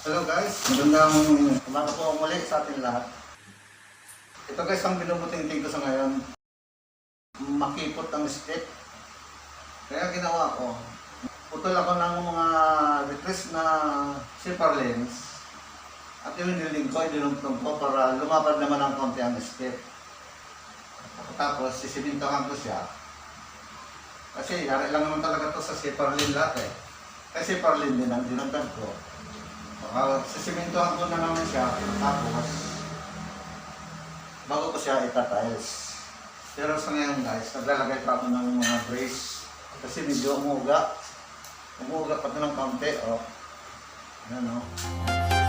Hello guys, magandang umaga po muli sa atin lahat. Ito guys ang binubuting ko sa ngayon. Makipot ang step. Kaya ginawa ko, putol ako ng mga request na zipper lens. At yung niling ko, dinugtong ko para lumapad naman ng konti ang step. Tapos sisimintohan ko siya. Kasi yari lang naman talaga to sa zipper lens lahat eh. Kasi lens din ang dinugtong ko. Uh, sisimintohan ko na naman siya, tapos bago ko siya itatiles. Pero sa ngayon guys, naglalagay pa ako ng mga brace kasi medyo umuga. Umuga pa ito ng kaunti, oh. Ayan, oh.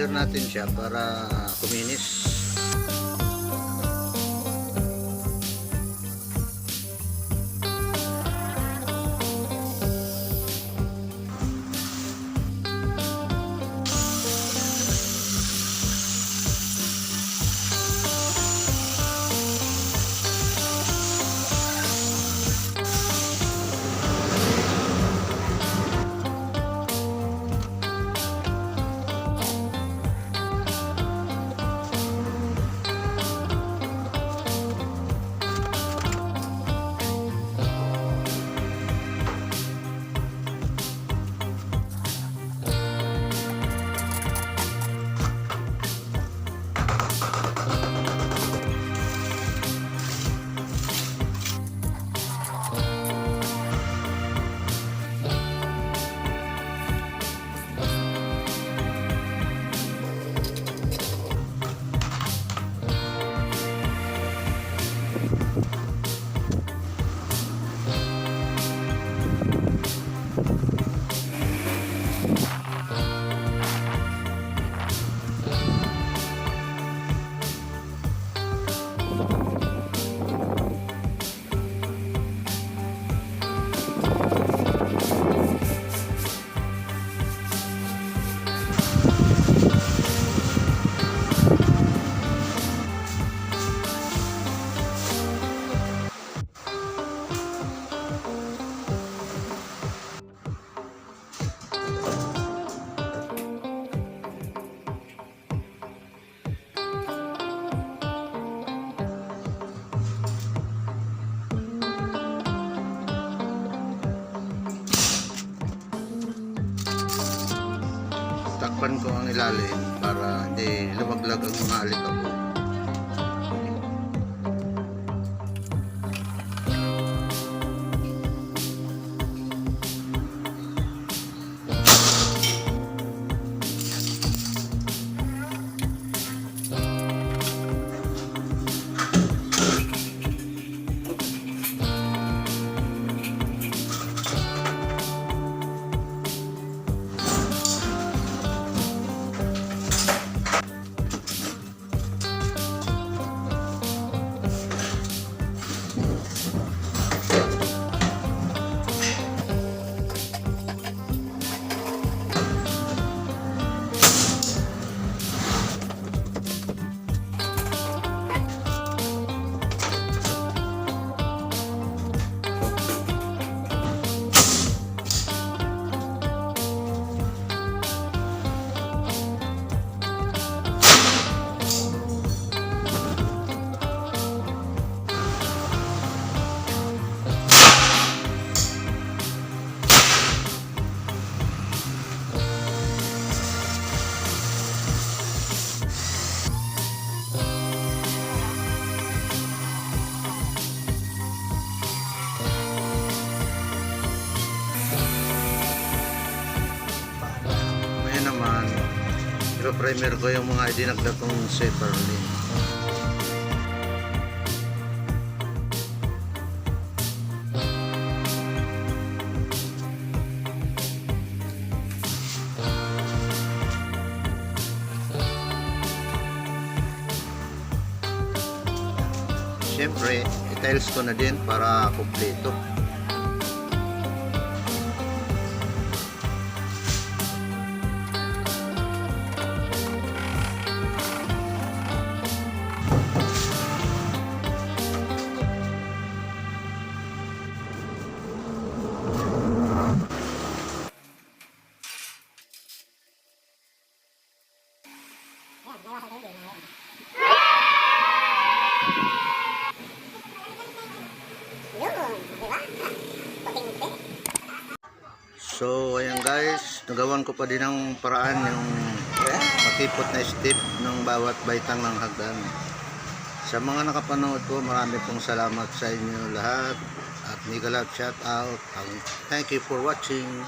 Sander natin siya para kuminis. Takpan ko ang ilalim para hindi lumaglag ang mga alikabok. Iro-primer ko yung mga idinagdag kong Separlin. Siyempre, i-tiles ko na din para kumpleto. So, ayan guys, nagawan ko pa din ng paraan yung makipot na step ng bawat baitang ng hagdan. Sa mga nakapanood ko, marami pong salamat sa inyo lahat. At love shout out. Thank you for watching.